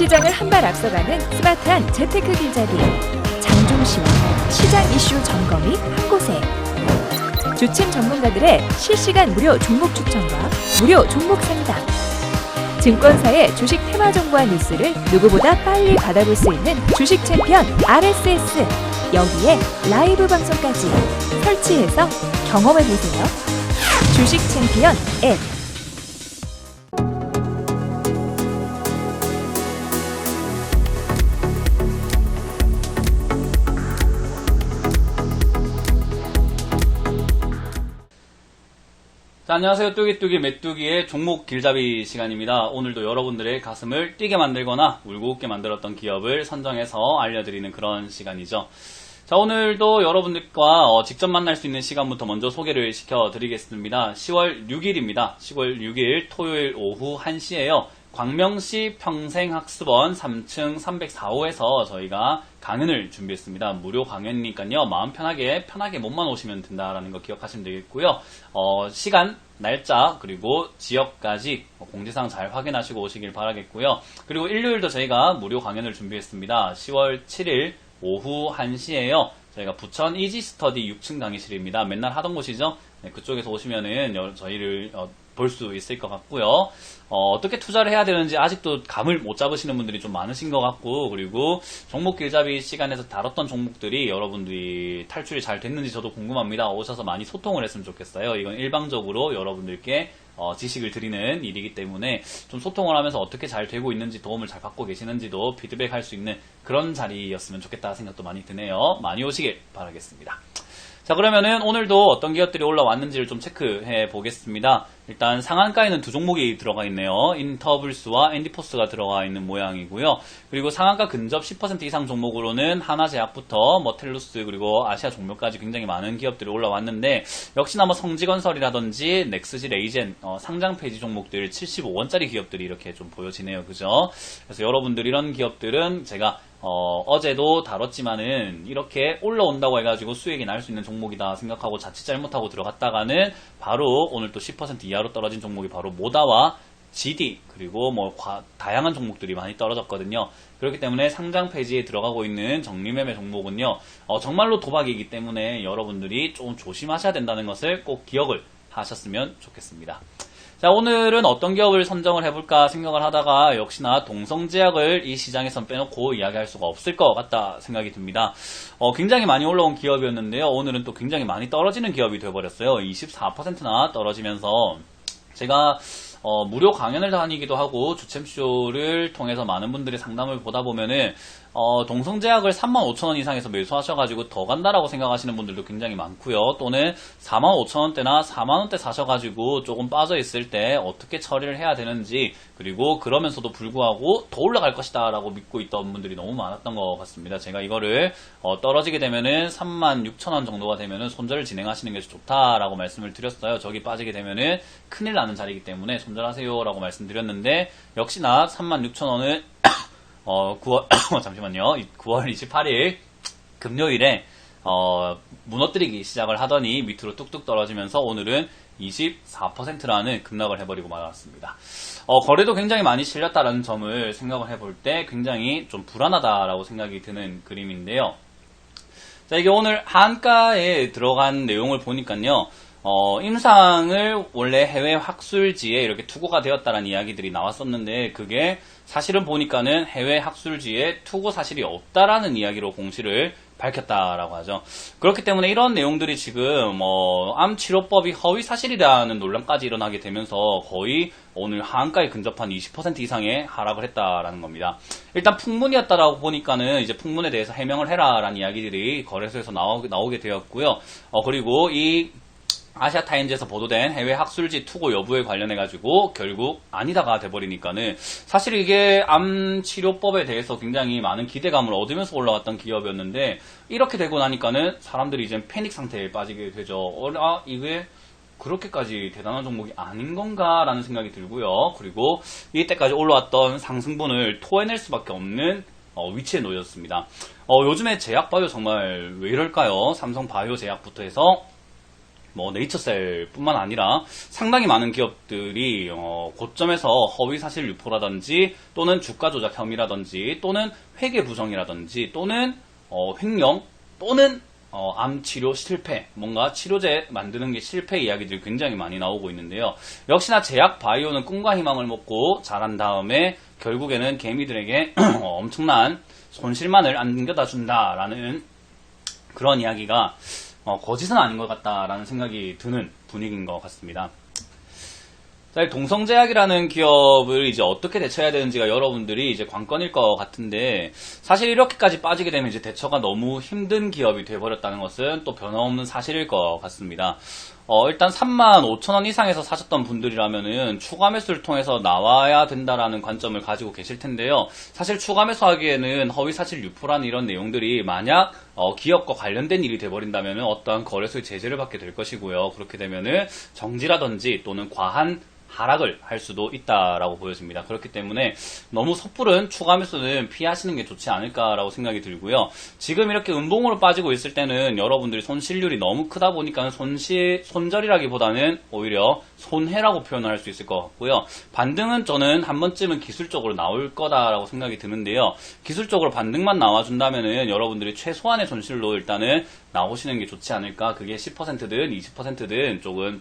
시장을 한 발 앞서가는 스마트한 재테크 길잡이. 장종시와 시장 이슈 점검이 한 곳에. 주침 전문가들의 실시간 무료 종목 추천과 무료 종목 상담. 증권사의 주식 테마 정보와 뉴스를 누구보다 빨리 받아볼 수 있는 주식 챔피언 RSS 여기에 라이브 방송까지 설치해서 경험해 보세요. 주식 챔피언 앱 자, 안녕하세요. 뚜기뚜기 메뚜기의 종목 길잡이 시간입니다. 오늘도 여러분들의 가슴을 뛰게 만들거나 울고 웃게 만들었던 기업을 선정해서 알려드리는 그런 시간이죠. 자, 오늘도 여러분들과 어, 직접 만날 수 있는 시간부터 먼저 소개를 시켜드리겠습니다. 10월 6일입니다. 10월 6일 토요일 오후 1시에요. 광명시 평생학습원 3층 304호에서 저희가 강연을 준비했습니다. 무료 강연이니까요. 마음 편하게 편하게 몸만 오시면 된다라는 거 기억하시면 되겠고요. 어, 시간, 날짜 그리고 지역까지 공지사항 잘 확인하시고 오시길 바라겠고요. 그리고 일요일도 저희가 무료 강연을 준비했습니다. 10월 7일 오후 1시에요. 저희가 부천 이지 스터디 6층 강의실입니다. 맨날 하던 곳이죠. 네, 그쪽에서 오시면은 여- 저희를 볼 수 있을 것 같고요. 어, 떻게 투자를 해야 되는지 아직도 감을 못 잡으시는 분들이 좀 많으신 것 같고 그리고 종목 길잡이 시간에서 다뤘던 종목들이 여러분들이 탈출이 잘 됐는지 저도 궁금합니다. 오셔서 많이 소통을 했으면 좋겠어요. 이건 일방적으로 여러분들께 어, 지식을 드리는 일이기 때문에 좀 소통을 하면서 어떻게 잘 되고 있는지 도움을 잘 받고 계시는지도 피드백 할 수 있는 그런 자리였으면 좋겠다 생각도 많이 드네요. 많이 오시길 바라겠습니다. 자 그러면은 오늘도 어떤 기업들이 올라왔는지를 좀 체크해 보겠습니다. 일단 상한가에는 두 종목이 들어가 있네요. 인터블스와 앤디포스가 들어가 있는 모양이고요. 그리고 상한가 근접 10% 이상 종목으로는 하나제약부터 뭐 텔루스 그리고 아시아 종목까지 굉장히 많은 기업들이 올라왔는데 역시나 뭐 성지건설이라든지 넥스지 레이젠 어, 상장 폐지 종목들 75원짜리 기업들이 이렇게 좀 보여지네요. 그죠? 그래서 여러분들 이런 기업들은 제가 어, 제도 다뤘지만은 이렇게 올라온다고 해가지고 수익이 날 수 있는 종목이다 생각하고 자칫 잘못하고 들어갔다가는 바로 오늘 또 10% 이하로 떨어진 종목이 바로 모다와 GD 그리고 뭐 과- 다양한 종목들이 많이 떨어졌거든요. 그렇기 때문에 상장 폐지에 들어가고 있는 정리매매 종목은요. 어, 정말로 도박이기 때문에 여러분들이 좀 조심하셔야 된다는 것을 꼭 기억을 하셨으면 좋겠습니다. 자, 오늘은 어떤 기업을 선정을 해볼까 생각을 하다가 역시나 동성제약을 이 시장에선 빼놓고 이야기할 수가 없을 것 같다 생각이 듭니다. 어, 굉장히 많이 올라온 기업이었는데요. 오늘은 또 굉장히 많이 떨어지는 기업이 되어버렸어요. 24%나 떨어지면서 제가 어, 무료 강연을 다니기도 하고 주챔쇼를 통해서 많은 분들이 상담을 보다 보면은 어, 동성제약을 35,000원 이상에서 매수하셔가지고 더 간다라고 생각하시는 분들도 굉장히 많고요. 또는 45,000원대나 4만원대 사셔가지고 조금 빠져있을 때 어떻게 처리를 해야 되는지 그리고 그러면서도 불구하고 더 올라갈 것이다 라고 믿고 있던 분들이 너무 많았던 것 같습니다. 제가 이거를 어, 떨어지게 되면은 36,000원 정도가 되면은 손절을 진행하시는 게 좋다라고 말씀을 드렸어요. 저기 빠지게 되면은 큰일 나는 자리이기 때문에 손절하세요 라고 말씀드렸는데 역시나 36,000원은 어, 9월, 잠시만요. 9월 28일 금요일에 어, 무너뜨리기 시작을 하더니 밑으로 뚝뚝 떨어지면서 오늘은 24%라는 급락을 해버리고 말았습니다. 어, 거래도 굉장히 많이 실렸다라는 점을 생각을 해볼 때 굉장히 좀 불안하다라고 생각이 드는 그림인데요. 자, 이게 오늘 한가에 들어간 내용을 보니까요. 어, 임상을 원래 해외 학술지에 이렇게 투고가 되었다라는 이야기들이 나왔었는데 그게 사실은 보니까는 해외 학술지에 투고 사실이 없다라는 이야기로 공시를 밝혔다라고 하죠. 그렇기 때문에 이런 내용들이 지금 뭐 암치료법이 허위 사실이라는 논란까지 일어나게 되면서 거의 오늘 하한가에 근접한 20% 이상의 하락을 했다라는 겁니다. 일단 풍문이었다라고 보니까는 이제 풍문에 대해서 해명을 해라라는 이야기들이 거래소에서 나오, 나오게 되었고요. 어, 그리고 이 아시아타임즈에서 보도된 해외 학술지 투고 여부에 관련해 가지고 결국 아니다가 돼버리니까는 사실 이게 암 치료법에 대해서 굉장히 많은 기대감을 얻으면서 올라왔던 기업이었는데 이렇게 되고 나니까는 사람들이 이제 패닉 상태에 빠지게 되죠. 어, 아, 이게 그렇게까지 대단한 종목이 아닌 건가라는 생각이 들고요. 그리고 이때까지 올라왔던 상승분을 토해낼 수밖에 없는 어, 위치에 놓였습니다. 어, 요즘에 제약바이오 정말 왜 이럴까요? 삼성 바이오 제약부터 해서 뭐 네이처셀뿐만 아니라 상당히 많은 기업들이 어, 고점에서 허위 사실 유포라든지 또는 주가 조작 혐의라든지 또는 회계 부정이라든지 또는 어, 횡령 또는 어, 암 치료 실패, 뭔가 치료제 만드는 게 실패 이야기들이 굉장히 많이 나오고 있는데요. 역시나 제약 바이오는 꿈과 희망을 먹고 자란 다음에 결국에는 개미들에게 어, 엄청난 손실만을 안겨다 준다라는 그런 이야기가 어, 거짓은 아닌 것 같다라는 생각이 드는 분위기인 것 같습니다. 자, 이 동성제약이라는 기업을 이제 어떻게 대처해야 되는지가 여러분들이 이제 관건일 것 같은데, 사실 이렇게까지 빠지게 되면 이제 대처가 너무 힘든 기업이 돼버렸다는 것은 또 변함없는 사실일 것 같습니다. 어, 일단 3만 5천 원 이상에서 사셨던 분들이라면은 추가 매수를 통해서 나와야 된다라는 관점을 가지고 계실 텐데요. 사실 추가 매수하기에는 허위 사실 유포라는 이런 내용들이 만약 어, 기업과 관련된 일이 돼버린다면은 어떠한 거래소의 제재를 받게 될 것이고요. 그렇게 되면은 정지라든지 또는 과한 하락을 할 수도 있다라고 보여집니다. 그렇기 때문에 너무 섣부른 추가 매수는 피하시는 게 좋지 않을까라고 생각이 들고요. 지금 이렇게 음봉으로 빠지고 있을 때는 여러분들이 손실률이 너무 크다 보니까 손실 손절이라기보다는 오히려 손해라고 표현을 할 수 있을 것 같고요. 반등은 저는 한 번쯤은 기술적으로 나올 거다라고 생각이 드는데요. 기술적으로 반등만 나와준다면은 여러분들이 최소한의 손실로 일단은 나오시는 게 좋지 않을까. 그게 10%든 20%든 조금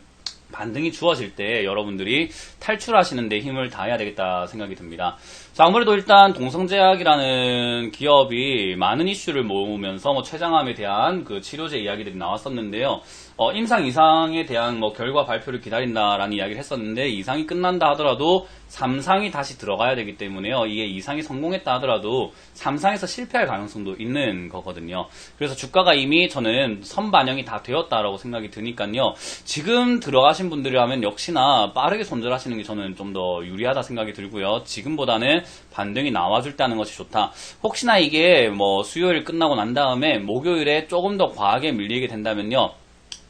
반등이 주어질 때 여러분들이 탈출하시는데 힘을 다해야 되겠다 생각이 듭니다. 자, 아무래도 일단 동성제약이라는 기업이 많은 이슈를 모으면서 뭐 췌장암에 대한 그 치료제 이야기들이 나왔었는데요. 어, 임상 이상에 대한 뭐 결과 발표를 기다린다라는 이야기를 했었는데 이상이 끝난다 하더라도 3상이 다시 들어가야 되기 때문에요. 이게 이상이 성공했다 하더라도 3상에서 실패할 가능성도 있는 거거든요. 그래서 주가가 이미 저는 선반영이 다 되었다라고 생각이 드니까요. 지금 들어가신 분들이라면 역시나 빠르게 손절하시는 게 저는 좀 더 유리하다 생각이 들고요. 지금보다는 반등이 나와줄 때 하는 것이 좋다. 혹시나 이게 뭐 수요일 끝나고 난 다음에 목요일에 조금 더 과하게 밀리게 된다면요.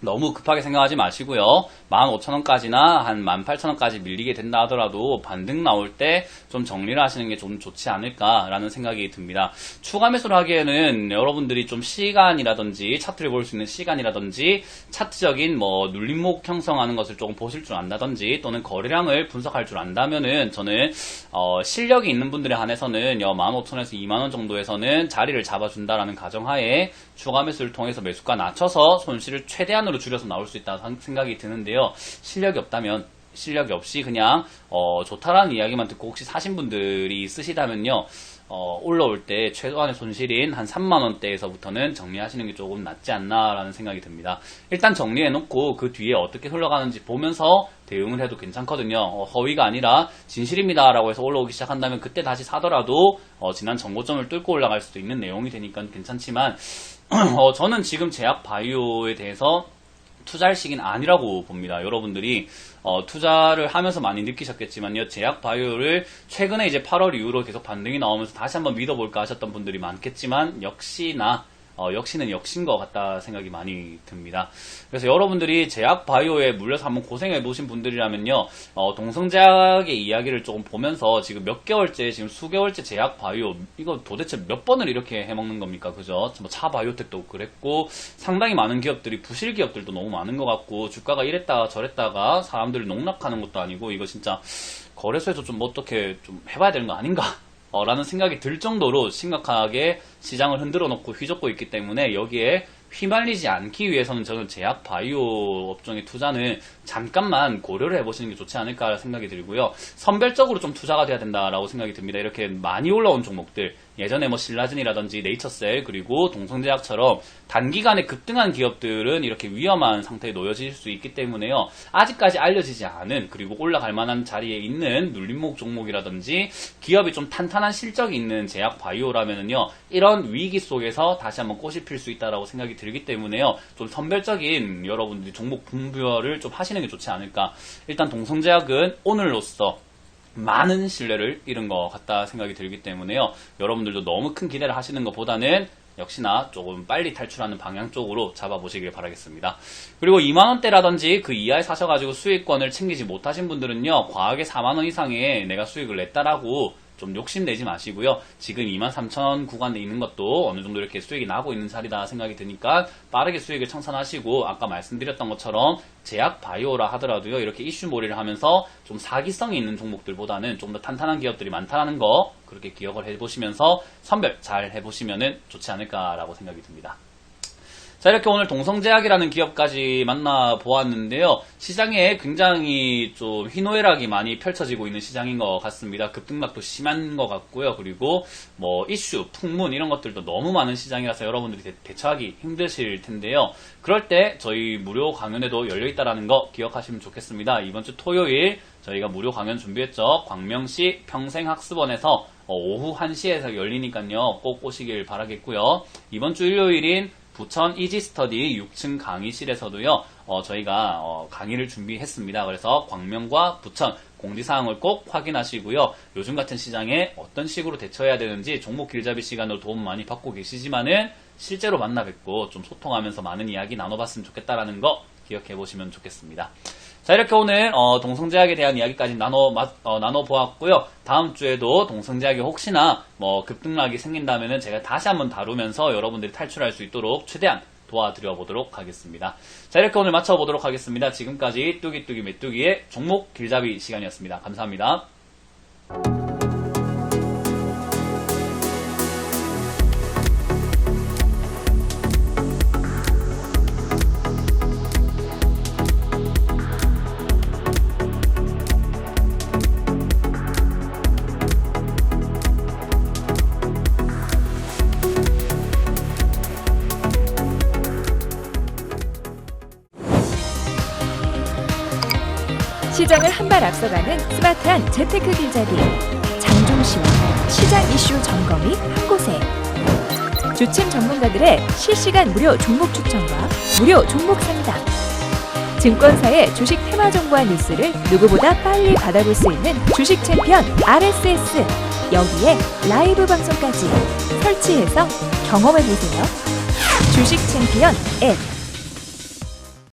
너무 급하게 생각하지 마시고요. 15,000원까지나 한 18,000원까지 밀리게 된다 하더라도 반등 나올 때 좀 정리를 하시는 게 좀 좋지 않을까라는 생각이 듭니다. 추가 매수를 하기에는 여러분들이 좀 시간이라든지 차트를 볼 수 있는 시간이라든지 차트적인 뭐 눌림목 형성하는 것을 조금 보실 줄 안다든지 또는 거래량을 분석할 줄 안다면은 저는 어, 실력이 있는 분들에 한해서는 15,000원에서 2만원 정도에서는 자리를 잡아준다라는 가정하에 추가 매수를 통해서 매수가 낮춰서 손실을 최대한 으로 줄여서 나올 수 있다 생각이 드는데요. 실력이 없다면 실력이 없이 그냥 어, 좋다라는 이야기만 듣고 혹시 사신 분들이 있으시다면요. 어, 올라올 때 최소한의 손실인 한 3만원대에서부터는 정리하시는 게 조금 낫지 않나라는 생각이 듭니다. 일단 정리해놓고 그 뒤에 어떻게 흘러가는지 보면서 대응을 해도 괜찮거든요. 어, 허위가 아니라 진실입니다 라고 해서 올라오기 시작한다면 그때 다시 사더라도 어, 지난 정고점을 뚫고 올라갈 수도 있는 내용이 되니까 괜찮지만 어, 저는 지금 제약 바이오에 대해서 투자할 시기는 아니라고 봅니다. 여러분들이 어, 투자를 하면서 많이 느끼셨겠지만요. 제약 바이오를 최근에 이제 8월 이후로 계속 반등이 나오면서 다시 한번 믿어볼까 하셨던 분들이 많겠지만 역시나 어, 역시는 역신 것 같다 생각이 많이 듭니다. 그래서 여러분들이 제약 바이오에 물려서 한번 고생해 놓으신 분들이라면요, 어, 동성제약의 이야기를 조금 보면서 지금 몇 개월째, 지금 수개월째 제약 바이오, 이거 도대체 몇 번을 이렇게 해 먹는 겁니까? 그죠? 뭐차 바이오텍도 그랬고, 상당히 많은 기업들이, 부실 기업들도 너무 많은 것 같고, 주가가 이랬다가 저랬다가 사람들을 농락하는 것도 아니고, 이거 진짜 거래소에서 좀 어떻게 좀 해봐야 되는 거 아닌가? 어, 라는 생각이 들 정도로 심각하게 시장을 흔들어 놓고 휘젓고 있기 때문에 여기에 휘말리지 않기 위해서는 저는 제약 바이오 업종의 투자는 잠깐만 고려를 해보시는 게 좋지 않을까 생각이 들고요. 선별적으로 좀 투자가 돼야 된다라고 생각이 듭니다. 이렇게 많이 올라온 종목들, 예전에 뭐 신라진이라든지 네이처셀 그리고 동성제약처럼 단기간에 급등한 기업들은 이렇게 위험한 상태에 놓여질 수 있기 때문에요. 아직까지 알려지지 않은 그리고 올라갈 만한 자리에 있는 눌림목 종목이라든지 기업이 좀 탄탄한 실적이 있는 제약 바이오라면은요. 이런 위기 속에서 다시 한번 꽃이 필 수 있다라고 생각이 들기 때문에요. 좀 선별적인 여러분들이 종목 분별을 좀 하시는 게 좋지 않을까. 일단 동성제약은 오늘로써 많은 신뢰를 잃은 것 같다 생각이 들기 때문에요. 여러분들도 너무 큰 기대를 하시는 것보다는 역시나 조금 빨리 탈출하는 방향 쪽으로 잡아보시길 바라겠습니다. 그리고 2만원대라든지 그 이하에 사셔가지고 수익권을 챙기지 못하신 분들은요, 과하게 4만원 이상의 내가 수익을 냈다라고 좀 욕심내지 마시고요. 지금 23,000 구간에 있는 것도 어느 정도 이렇게 수익이 나고 있는 자리다 생각이 드니까 빠르게 수익을 청산하시고 아까 말씀드렸던 것처럼 제약 바이오라 하더라도요. 이렇게 이슈몰이를 하면서 좀 사기성이 있는 종목들보다는 좀 더 탄탄한 기업들이 많다는 거 그렇게 기억을 해보시면서 선별 잘 해보시면 좋지 않을까라고 생각이 듭니다. 자, 이렇게 오늘 동성제약이라는 기업까지 만나보았는데요. 시장에 굉장히 좀 희노애락이 많이 펼쳐지고 있는 시장인 것 같습니다. 급등락도 심한 것 같고요. 그리고 뭐 이슈, 풍문 이런 것들도 너무 많은 시장이라서 여러분들이 대, 대처하기 힘드실 텐데요. 그럴 때 저희 무료 강연에도 열려있다라는 거 기억하시면 좋겠습니다. 이번 주 토요일 저희가 무료 강연 준비했죠. 광명시 평생학습원에서 어, 오후 1시에서 열리니까요. 꼭 오시길 바라겠고요. 이번 주 일요일인 부천 이지스터디 6층 강의실에서도요, 어, 저희가 어, 강의를 준비했습니다. 그래서 광명과 부천 공지사항을 꼭 확인하시고요. 요즘 같은 시장에 어떤 식으로 대처해야 되는지 종목 길잡이 시간으로 도움 많이 받고 계시지만은 실제로 만나 뵙고 좀 소통하면서 많은 이야기 나눠봤으면 좋겠다라는 거 기억해 보시면 좋겠습니다. 자 이렇게 오늘 어, 동성제약에 대한 이야기까지 나눠 마- 어, 나눠 보았고요. 다음 주에도 동성제약이 혹시나 뭐 급등락이 생긴다면은 제가 다시 한번 다루면서 여러분들이 탈출할 수 있도록 최대한 도와드려 보도록 하겠습니다. 자 이렇게 오늘 마쳐 보도록 하겠습니다. 지금까지 뚜기뚜기 메뚜기의 종목 길잡이 시간이었습니다. 감사합니다. 한발 앞서가는 스마트한 재테크 길잡이. 장종시와 시장 이슈 점검이 한 곳에. 주침 전문가들의 실시간 무료 종목 추천과 무료 종목 상담. 증권사의 주식 테마 정보와 뉴스를 누구보다 빨리 받아볼 수 있는 주식 챔피언 RSS 여기에 라이브 방송까지 설치해서 경험해 보세요. 주식 챔피언 앱